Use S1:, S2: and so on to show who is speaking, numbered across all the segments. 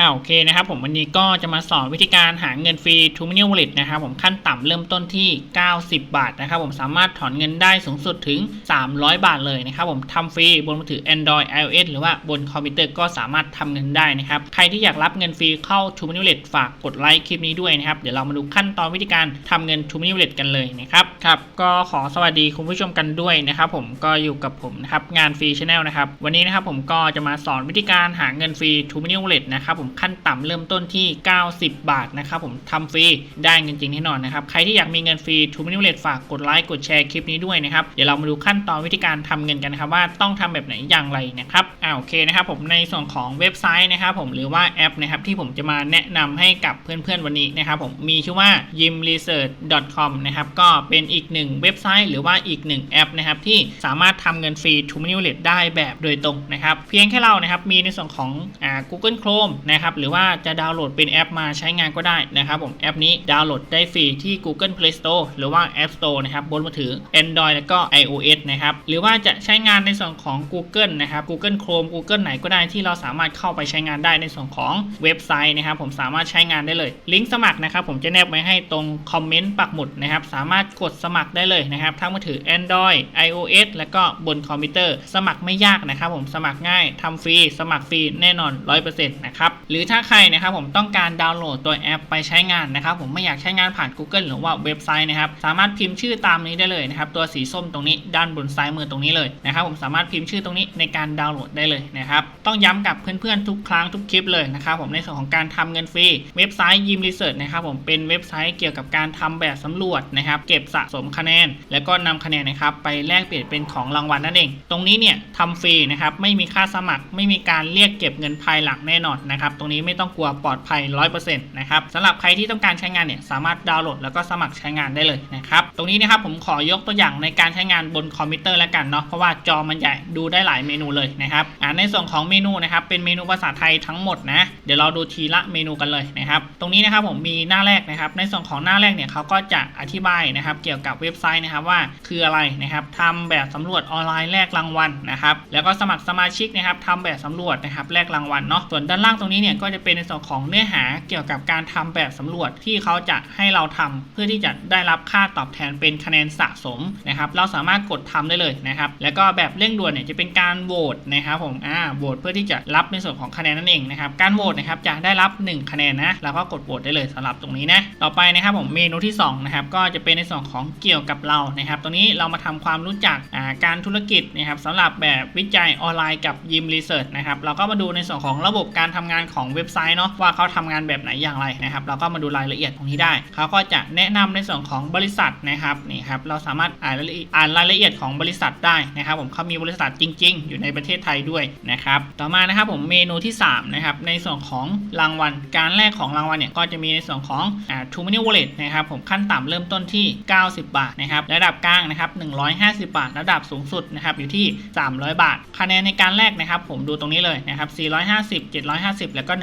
S1: อ่าโอเคนะครับผมวันนี้ก็จะมาสอนวิธีการหาเงินฟรี t ูมิเนิว a l ล e t นะครับผมขั้นต่ำเริ่มต้นที่ 90 บาทนะครับผมสามารถถอนเงินได้สูงสุดถึง 300 บาทเลยนะครับผมทำฟรีบนมือถือ Android iOS หรือว่าบนคอมพิวเตอร์ก็สามารถทำเงินได้นะครับใครที่อยากรับเงินฟรีเข้า t ูมิเนิว a l ล e t ฝากกดไลค์คลิปนี้ด้วยนะครับเดี๋ยวเรามาดูขั้นตอนวิธีการทำเงิน t ูมิเนิว a l ล e t กันเลยนะครับครับก็ขอสวัสดีคุณผู้ชมกันด้วยนะครับผมก็อยู่กับผมนะครับงานฟรีชาแนลนะครับวันนี้นะครับผมก็จะมาสอนวิธีการหาเงินฟรี t ูมินิว a l ล e t นะครับผมขั้นต่ำเริ่มต้นที่ 90 บาทนะครับผมทำฟรีได้เงินจริงแน่นอนนะครับใครที่อยากมีเงินฟรี t ูมินิว a l ล e t ฝากกดไลค์กดแชร์คลิปนี้ด้วยนะครับเดี๋ยวเรามาดูขั้นตอนวิธีการทำเงินกันนะครับว่าต้องทำแบบไหนอย่างไรนะครับอ่าโอเคนะครับผมในส่วนของเว็บไซต์นะครับผมหรือว่าแอปนะครับที่ผมจะมาแนะนำให้กับเพื่อนๆวันนี้นะครับผมมีชื่อว่า yimresearch.com นะครับก็เป็นอีกหนึ่งเว็บไซต์หรือว่าอีกหนึ่งแอปนะครับที่สามารถทำเงินฟรี t ูมินิว a l ล e t ได้แบบโดยตรงนะครับเพียงแค่เรานะครับมีในส่วนของอ่า Google Chrome นะครับ หรือว่าจะดาวน์โหลดเป็นแอปมาใช้งานก็ได้นะครับผมแอปนี้ดาวน์โหลดได้ฟรีที่ Google Play Store หรือว่า App Store นะครับบนมือถือ Android แล้วก็ iOS นะครับหรือว่าจะใช้งานในส่วนของ Google นะครับ Google Chrome Google ไหนก็ได้ที่เราสามารถเข้าไปใช้งานได้ในส่วนของเว็บไซต์นะครับ ผมสามารถใช้งานได้เลย ลิงก์สมัครนะครับ ผมจะแนบไว้ให้ตรงคอมเมนต์ปักหมุดนะครับ สามารถกดสมัครได้เลยนะครับทั้งมือถือ Android iOS แล้วก็บนคอมพิวเตอร์ สมัครไม่ยากนะครับ ผมสมัครง่ายทำฟรี สมัครฟรีแน่นอน 100%นะครับหรือถ้าใครนะครับผมต้องการดาวน์โหลดตัวแอปไปใช้งานนะครับผมไม่อยากใช้งานผ่าน Google หรือว่าเว็บไซต์นะครับสามารถพิมพ์ชื่อตามนี้ได้เลยนะครับตัวสีส้มตรงนี้ด้านบนซ้ายมือตรงนี้เลยนะครับผมสามารถพิมพ์ชื่อตรงนี้ในการดาวน์โหลดได้เลยนะครับต้องย้ำกับเพื่อนๆทุกครั้งทุกคลิปเลยนะครับผมในส่วนของการทำเงินฟรีเว็บไซต์ยิมรีเสิร์ชนะครับผมเป็นเว็บไซต์เกี่ยวกับการทำแบบสำรวจนะครับเก็บสะสมคะแนน แล้วก็นำคะแนนนะครับไปแลกเปลี่ยนเป็นของรางวัลนั่นเอง ตรงนี้เนี่ยทำฟรีนะครับไม่มีค่าสมัคร ไม่มีการเรียกเก็บเงินภายหลังแน่นอนนะครับตรงนี้ไม่ต้องกลัวปลอดภัย 100%นะครับสำหรับใครที่ต้องการใช้งานเนี่ยสามารถดาวน์โหลดแล้วก็สมัครใช้งานได้เลยนะครับตรงนี้นะครับผมขอยกตัวอย่างในการใช้งานบนคอมพิวเตอร์แล้วกันเนาะเพราะว่าจอมันใหญ่ดูได้หลายเมนูเลยนะครับอ่าในส่วนของเมนูนะครับเป็นเมนูภาษาไทยทั้งหมดนะเดี๋ยวเราดูทีละเมนูกันเลยนะครับตรงนี้นะครับผมมีหน้าแรกนะครับในส่วนของหน้าแรกเนี่ยเขาก็จะอธิบายนะครับเกี่ยวกับเว็บไซต์นะครับว่าคืออะไรนะครับทำแบบสำรวจออนไลน์แลกรางวัลนะครับแล้วก็สมัครสมาชิกนะครับทำแบบสำรวจนะครับแลกรางวัลเนาะส่วนด้านล่างตรงนี้เนี่ยก็จะเป็นในส่วนของเนื้อหาเกี่ยวกับการทำแบบสำรวจที่เขาจะให้เราทำเพื่อที่จะได้รับค่าตอบแทนเป็นคะแนนสะสมนะครับเราสามารถกดทำได้เลยนะครับแล้วก็แบบเร่งด่วนเนี่ยจะเป็นการโหวตนะครับผมอ่าโหวตเพื่อที่จะรับในส่วนของคะแนนนั่นเองนะครับการโหวตนะครับจะได้รับ 1 คะแนนนะแล้วก็กดโหวตได้เลยสำหรับตรงนี้นะต่อไปนะครับผมเมนูที่2นะครับก็จะเป็นในส่วนของเกี่ยวกับเรานะครับตรงนี้เรามาทำความรู้จักอ่าการธุรกิจนะครับสำหรับแบบวิจัยออนไลน์กับยิมรีเสิร์ชนะครับเราก็มาดูในส่วนของระบบการทำงานของของเว็บไซต์เนาะว่าเขาทำงานแบบไหนอย่างไรนะครับเราก็มาดูรายละเอียดตรงนี้ได้ เขาก็จะแนะนำในส่วนของบริษัทนะครับนี่ครับเราสามารถอ่านรายละเอียดอ่านรายละเอียดของบริษัทได้นะครับ ผมเขามีบริษัทจริง ๆ อยู่ในประเทศไทยด้วยนะครับต่อมานะครับผมเมนูที่3นะครับในส่วนของรางวัล การแลกของรางวัลเนี่ยก็จะมีในส่วนของอ่า True Money Wallet นะครับผมขั้นต่ำเริ่มต้นที่ 90 บาทนะครับระดับกลางนะครับ150 บาท ระดับสูงสุดนะครับอยู่ที่ 300 บาท คะแนนในการแลกนะครับ ผมดูตรงนี้เลยนะครับ450 750 แล้วก็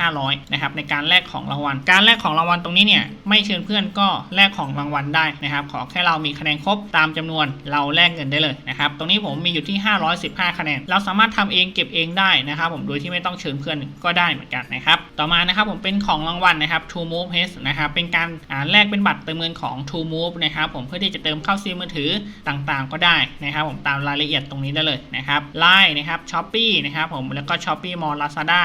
S1: 1,500นะครับในการแลกของรางวัล การแลกของรางวัลตรงนี้เนี่ยไม่เชิญเพื่อนก็แลกของรางวัลได้นะครับขอแค่เรามีคะแนนครบตามจำนวนเราแลกเงินได้เลยนะครับตรงนี้ผมมีอยู่ที่ 515 คะแนน เราสามารถทำเองเก็บเองได้นะครับผมโดยที่ไม่ต้องเชิญเพื่อนก็ได้เหมือนกันนะครับต่อมานะครับผมเป็นของรางวัลนะครับ True Move H นะครับเป็นการแลกเป็นบัตรเติมเงินของ True Move นะครับผมเพื่อที่จะเติมเข้าซิมมือถือต่างๆ ก็ได้นะครับผมตามรายละเอียดตรงนี้ได้เลยนะครับ Line นะครับ Shopee นะครับผมแล้วก็ Shopee Mall Lazada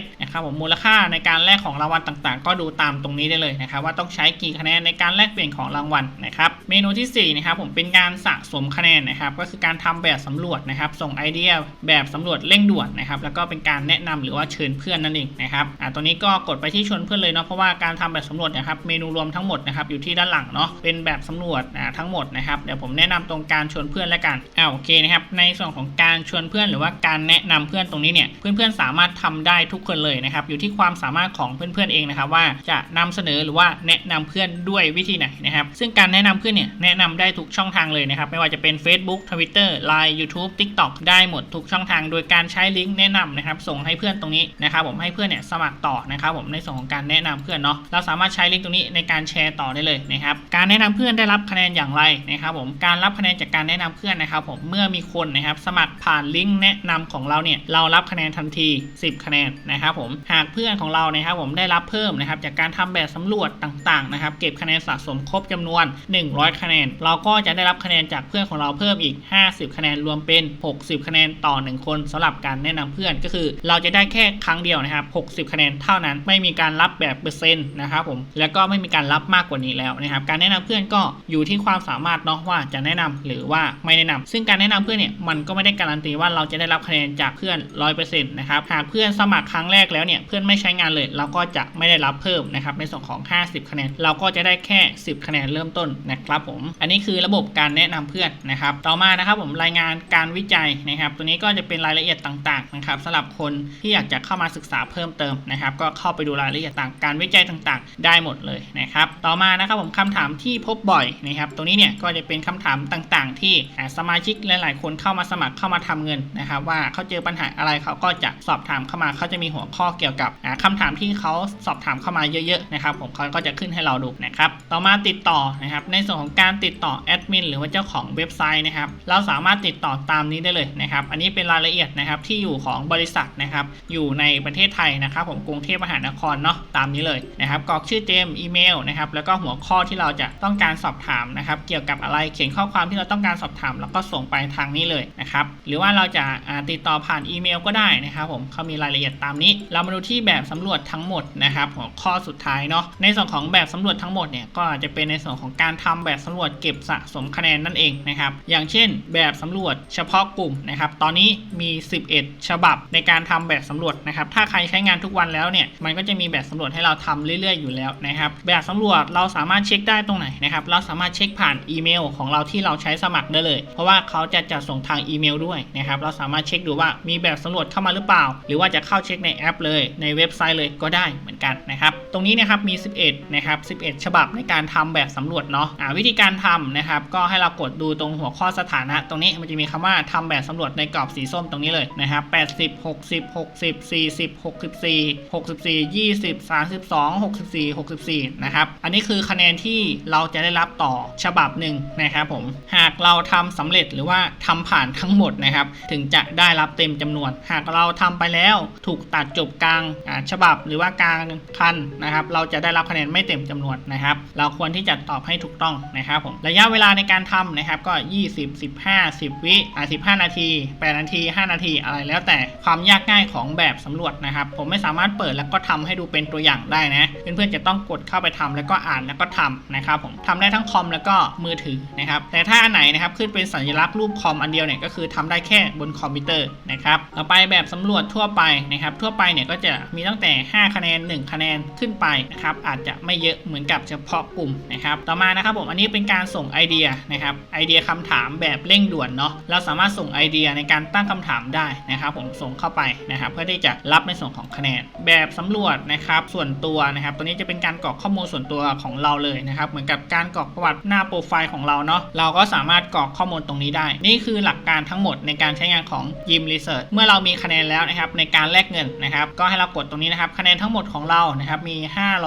S1: s นะครับผมมูลค่าในการแลกของรางวัลต่างๆ ก็ดูตามตรงนี้ได้เลยนะครับว่าต้องใช้กี่คะแนนในการแลกเปลี่ยนของรางวัลนะครับเมนูที่4นะครับผมเป็นการสะสมคะแนนนะครับก็คือการทำแบบสำรวจนะครับส่งไอเดียแบบสำรวจเร่งด่วนนะครับแล้วก็เป็นการแนะนำหรือว่าเชิญเพื่อนนั่นเองนะครับอ่าตัวนี้ก็กดไปที่ชวนเพื่อนเลยเนาะเพราะว่าการทำแบบสำรวจนะครับเมนูรวมทั้งหมดนะครับอยู่ที่ด้านหลังเนาะเป็นแบบสำรวจอ่าทั้งหมดนะครับเดี๋ยวผมแนะนำตรงการชวนเพื่อนแล้วกันอ่าโอเคนะครับในส่วนของการชวนเพื่อนหรือว่าการแนะนำเพื่อนตรงนี้เนี่ยเพื่อนๆสามารถทำได้ทุกคนเลยนะครับอยู่ที่ความสามารถของเพื่อนๆเองนะครับว่าจะนำเสนอหรือว่าแนะนำเพื่อนด้วยวิธีไหนนะครับซึ่งการแนะนำเพื่อนเนี่ยแนะนำได้ทุกช่องทางเลยนะครับไม่ว่าจะเป็น Facebook Twitter Line YouTube TikTok ได้หมดทุกช่องทาง โดยการใช้ลิงก์แนะนำนะครับส่งให้เพื่อนตรงนี้นะครับผมให้เพื่อนเนี่ยสมัครต่อนะครับผมในส่วนของการแนะนำเพื่อนเนาะเราสามารถใช้ลิงก์ตรงนี้ในการแชร์ต่อได้เลยนะครับการแนะนำเพื่อนได้รับคะแนนอย่างไรนะครับผมการรับคะแนนจากการแนะนำเพื่อนนะครับผมเมื่อมีคนนะครับสมัครผ่านลิงก์แนะนำของเราเนี่ยเรารับคะแนนทันที 10 คะแนนนะครับผมหากเพื่อนของเรานะครับผมได้รับเพิ่มนะครับจากการทำแบบสำรวจต่างๆนะครับเก็บคะแนนสะสมครบจำนวน 100 คะแนน เราก็จะได้รับคะแนนจากเพื่อนของเราเพิ่มอีก 50 คะแนนรวมเป็น 60 คะแนนต่อ 1 คนสำหรับการแนะนำเพื่อนก็คือ เราจะได้แค่ครั้งเดียวนะครับ 60 คะแนนเท่านั้นไม่มีการรับแบบเปอร์เซ็นต์นะครับผมแล้วก็ไม่มีการรับมากกว่านี้แล้วนะครับการแนะนำเพื่อนก็อยู่ที่ความสามารถเนาะว่าจะแนะนำหรือว่าไม่แนะนำซึ่งการแนะนำเพื่อนเนี่ยมันก็ไม่ได้การันตีว่าเราจะได้รับคะแนนจากเพื่อน 100%นะครับหากเพื่อนสมัครครั้ง้งแรกแล้วเนี่ยเพื่อนไม่ใช้งานเลย เราก็จะไม่ได้รับเพิ่มนะครับในส่วนของ 50 คะแนน เราก็จะได้แค่ 10 คะแนนเริ่มต้นนะครับผม อันนี้คือระบบการแนะนำเพื่อนนะครับ ต่อมานะครับผมรายงานการวิจัยนะครับ ตัวนี้ก็จะเป็นรายละเอียดต่างๆนะครับสำหรับคนที่อยากจะเข้ามาศึกษาเพิ่มเติมนะครับ ก็เข้าไปดูรายละเอียดต่างการวิจัยต่างๆ ได้หมดเลยนะครับ ต่อมานะครับผมคำถามที่พบบ่อยนะครับตรงนี้เนี่ยก็จะเป็นคำถามต่างๆ ที่สมาชิกหลายๆ คนเข้ามาสมัครเข้ามาทำเงินนะครับ ว่าเขาเจอปัญหาอะไรเขาก็จะสอบถามเข้ามาเขาจะมีหัวข้อเกี่ยวกับอ่าคำถามที่เขาสอบถามเข้ามาเยอะๆนะครับผมเขาก็จะขึ้นให้เราดูนะครับต่อมาติดต่อนะครับในส่วนของการติดต่อแอดมินหรือว่าเจ้าของเว็บไซต์นะครับเราสามารถติดต่อตามนี้ได้เลยนะครับอันนี้เป็นรายละเอียดนะครับที่อยู่ของบริษัทนะครับอยู่ในประเทศไทยนะครับผมกรุงเทพมหานครเนาะตามนี้เลยนะครับกรอกชื่อเจมอีเมลนะครับแล้วก็หัวข้อที่เราจะต้องการสอบถามนะครับเกี่ยวกับอะไรเขียนข้อความที่เราต้องการสอบถาม แล้วก็ส่งไปทางนี้เลยนะครับหรือว่าเราจะติดต่อผ่านอีเมลก็ได้นะครับผมเขามีรายละเอียดตามนี้เรามาดูที่แบบสำรวจทั้งหมดนะครับหัวข้อสุดท้ายเนาะในส่วนของแบบสำรวจทั้งหมดเนี่ยก็จะเป็นในส่วนของการทำแบบสำรวจเก็บสะสมคะแนนนั่นเองนะครับอย่างเช่น แบบสำรวจเฉพาะกลุ่มนะครับตอนนี้มี 11 ฉบับในการทำแบบสำรวจนะครับถ้าใครใช้งานทุกวันแล้วเนี่ยมันก็จะมีแบบสำรวจให้เราทำเรื่อย ๆ อยู่แล้วนะครับแบบสำรวจเราสามารถเช็คได้ตรงไหนนะครับเราสามารถเช็คผ่านอีเมลของเราที่เราใช้สมัครได้เลย เพราะว่าเขาจะจัดส่งทางอีเมลด้วยนะครับเราสามารถเช็คดูว่ามีแบบสำรวจเข้ามาหรือเปล่า หรือว่าจะเข้าเช็คในแอปเลยในเว็บไซต์เลยก็ได้เหมือนกันนะครับ ตรงนี้นะครับมี 11 นะครับ 11 ฉบับในการทำแบบสำรวจเนาะอ่าวิธีการทำนะครับ ก็ให้เรากดดูตรงหัวข้อสถานะ ตรงนี้มันจะมีคำว่าทำแบบสำรวจในกรอบสีส้มตรงนี้เลยนะครับ80 60 60 40 64 64 20 32 64 64 นะครับ อันนี้คือคะแนนที่เราจะได้รับต่อฉบับหนึ่งนะครับผม หากเราทำสำเร็จหรือว่าทำผ่านทั้งหมดนะครับ ถึงจะได้รับเต็มจำนวน หากเราทำไปแล้วถูกตัดจบกลางฉบับหรือว่ากลางคันนะครับเราจะได้รับคะแนนไม่เต็มจำนวนนะครับ เราควรที่จะตอบให้ถูกต้องนะครับผมระยะเวลาในการทำนะครับก็ 20 15 10 วิอ่า15 นาที 8 นาที 5 นาทีอะไรแล้วแต่ความยากง่ายของแบบสำรวจนะครับ ผมไม่สามารถเปิดแล้วก็ทำให้ดูเป็นตัวอย่างได้นะเพื่อนๆจะต้องกดเข้าไปทำแล้วก็อ่านแล้วก็ทำนะครับผมทำได้ทั้งคอมแล้วก็มือถือนะครับแต่ถ้าอันไหนนะครับขึ้นเป็นสัญลักษณ์รูปคอมอันเดียวเนี่ยก็คือทำได้แค่บนคอมพิวเตอร์นะครับต่อไปแบบสำรวจทั่วไปนะครับทั่วไปเนี่ยก็จะมีตั้งแต่ 5 คะแนน 1 คะแนนขึ้นไปนะครับอาจจะไม่เยอะเหมือนกับเฉพาะกลุ่มนะครับต่อมานะครับผมอันนี้เป็นการส่งไอเดียนะครับไอเดียคำถามแบบเร่งด่วนเนาะเราสามารถส่งไอเดียในการตั้งคำถามได้นะครับผมส่งเข้าไปนะครับเพื่อที่จะรับในส่วนของคะแนน แบบสำรวจนะครับส่วนตัวนะครับตัวนี้จะเป็นการกรอกข้อมูลส่วนตัวของเราเลยนะครับเหมือนกับการกรอกประวัติหน้าโปรไฟล์ของเราเนาะเราก็สามารถกรอกข้อมูลตรงนี้ได้ นี่คือหลักการทั้งหมดในการใช้งานของยิมรีเสิร์ชเมื่อเรามีคะแนนแล้วนะครับในการแลกเงินนะครับก็ให้เรากดตรงนี้นะครับคะแนนทั้งหมดของเรานะครับมี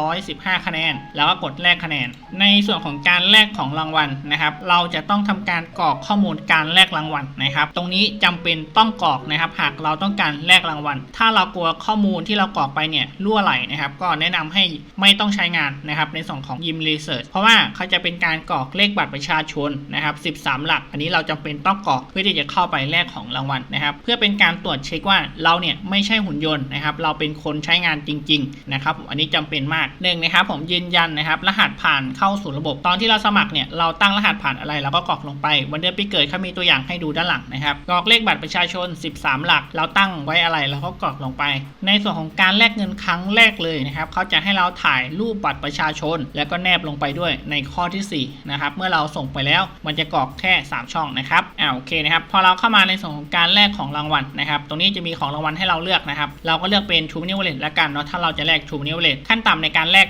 S1: 515 คะแนน แล้วก็กดแลกคะแนน ในส่วนของการแลกของรางวัลนะครับ เราจะต้องทำการกรอกข้อมูลการแลกรางวัลนะครับ ตรงนี้จำเป็นต้องกรอกนะครับ หากเราต้องการแลกรางวัล ถ้าเรากลัวข้อมูลที่เรากรอกไปเนี่ยรั่วไหลนะครับ ก็แนะนำให้ไม่ต้องใช้งานนะครับในส่วนของยิมรีเสิร์ชเพราะว่าเขาจะเป็นการกรอกเลขบัตรประชาชนนะครับ 13 หลัก อันนี้เราจำเป็นต้องกรอกเพื่อที่จะเข้าไปแลกของรางวัลนะครับ เพื่อเป็นการตรวจเช็คว่าเราเนี่ยไม่ใช่หุ่นยนต์นะครับเราเป็นคนใช้งานจริงๆนะครับอันนี้จำเป็นมากหนึ่งนะครับผมยืนยันนะครับรหัสผ่านเข้าสู่ระบบตอนที่เราสมัครเนี่ยเราตั้งรหัสผ่านอะไรเราก็กรอกลงไปวันเดือนปีเกิดเขามีตัวอย่างให้ดูด้านหลังนะครับกรอกเลขบัตรประชาชน 13 หลัก เราตั้งไว้อะไรเราก็กรอกลงไป ในส่วนของการแลกเงินครั้งแรกเลยนะครับเขาจะให้เราถ่ายรูปบัตรประชาชน แล้วก็แนบลงไปด้วยในข้อที่4นะครับเมื่อเราส่งไปแล้วมันจะกรอกแค่ 3 ช่องนะครับอ่าโอเคนะครับพอเราเข้ามาในส่วนของการแลกของรางวัลนะครับตรงนี้จะมีของรางวัลให้เราเลือกนะครับเราก็เลือกเป็น True Money Wallet ละกันเนาะถ้าเราจะแลก True Money Wallet ขั้นต่ำในการแลก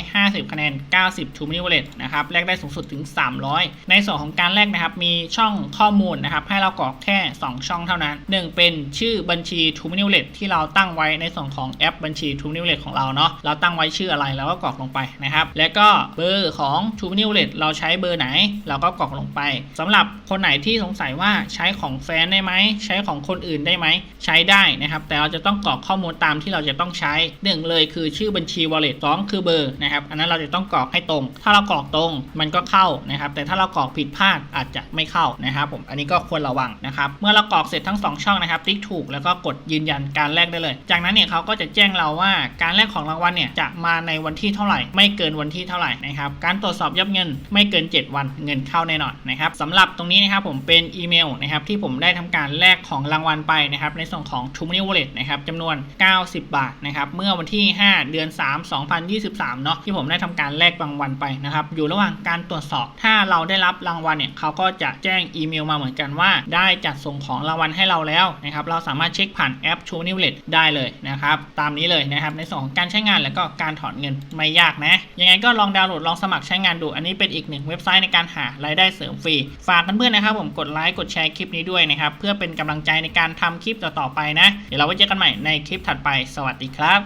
S1: 450 คะแนน 90 True Money Wallet นะครับแลกได้สูงสุดถึง 300 ในส่วนของการแลกนะครับมีช่องข้อมูลนะครับให้เรากรอกแค่ 2 ช่องเท่านั้น 1 เป็นชื่อบัญชี True Money Wallet ที่เราตั้งไว้ในส่วนของแอปบัญชี True Money Wallet ของเราเนาะเราตั้งไว้ชื่ออะไรเราก็กรอกลงไปนะครับแล้วก็เบอร์ของ True Money Wallet เราใช้เบอร์ไหน เราก็กรอกลงไปสำหรับคนไหนที่สงสัยว่าใช้ของแฟนได้ไหมใช้ของคนอื่นได้ไหมใช้ได้นะครับแต่เราจะต้องกรอกข้อมูลตามที่เราจะต้องใช้หนึ่งเลยคือชื่อบัญชี wallet สองคือเบอร์นะครับอันนั้นเราจะต้องกรอกให้ตรง ถ้าเรากรอกตรงมันก็เข้านะครับแต่ถ้าเรากรอกผิดพลาดอาจจะไม่เข้านะครับผมอันนี้ก็ควรระวังนะครับเมื่อเรากรอกเสร็จทั้งสองช่องนะครับติ๊กถูกแล้วก็กดยืนยันการแลกได้เลย จากนั้นเนี่ยเขาก็จะแจ้งเราว่าการแลกของรางวัลเนี่ยจะมาในวันที่เท่าไหร่ ไม่เกินวันที่เท่าไหร่นะครับการตรวจสอบยอดเงินไม่เกิน 7 วันเงินเข้าแน่นอนนะครับสำหรับตรงนี้นะครับผมเป็นอีเมลนะครับที่ผมได้ทำการแลกของรางวัลไปนะครับในส่วนของ t r u e Money Wallet นะครับจำนวน90 บาทนะครับเมื่อวันที่ 5 เดือน 3 2023 เนาะที่ผมได้ทำการแลกรางวัลไปนะครับอยู่ระหว่างการตรวจสอบ ถ้าเราได้รับรางวัลเนี่ยเขาก็จะแจ้งอีเมลมาเหมือนกันว่า ได้จัดส่งของรางวัลให้เราแล้วนะครับเราสามารถเช็คผ่านแอป t r u e Money Wallet ได้เลยนะครับตามนี้เลยนะครับในส่วนของการใช้งานแล้วก็การถอนเงินไม่ยากนะยังไงก็ลองดาวน์โหลดลองสมัครใช้งานดู อันนี้เป็นอีกหนึ่งเว็บไซต์ในการหารายได้เสริมฟรี ฝากเพื่อนๆนะครับ ผมกดไลค์กดแชร์คลิปนี้ด้วยนะครับเพื่อเป็นกำลังใจในการทำคลิปต่อๆไปนะ เดี๋ยวเราไว้เจอกันใหม่ในคลิปถัดไป สวัสดีครับ